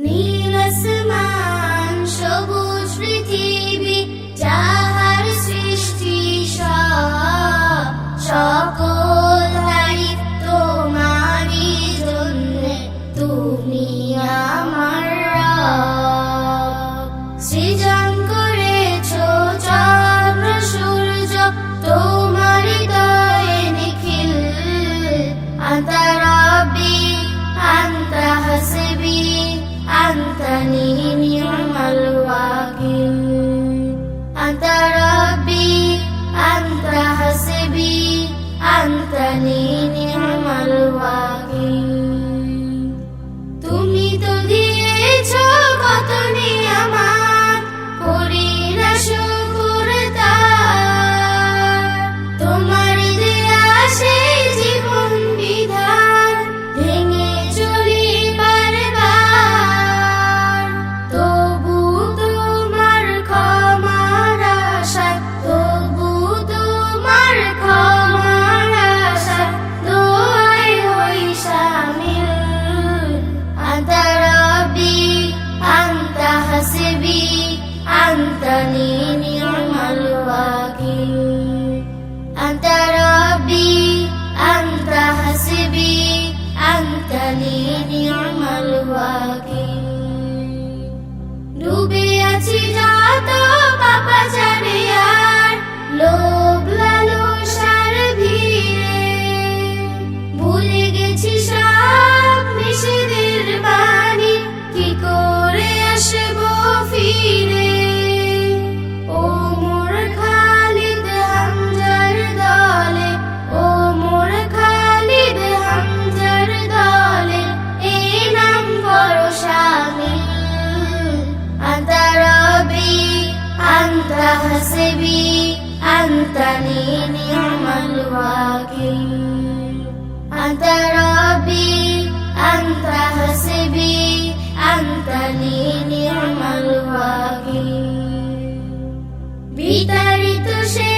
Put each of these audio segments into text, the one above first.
নীল আসমান সবুজ পৃথিবী যাহার সৃষ্টি সকল তুমি আমার أنت حسبي أنت لي نعم الوكيل أنت ربي أنت حسبي أنت لي نعم الوكيل বিতাড়িত সে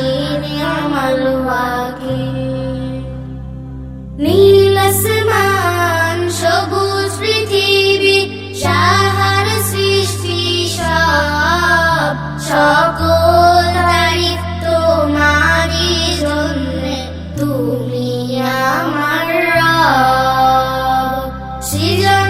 الأمين نعم الوكيل নীল আসমান সবুজ পৃথিবী সাহার সৃষ্টি সব সকল তারিফ তোমারই আমার সৃজন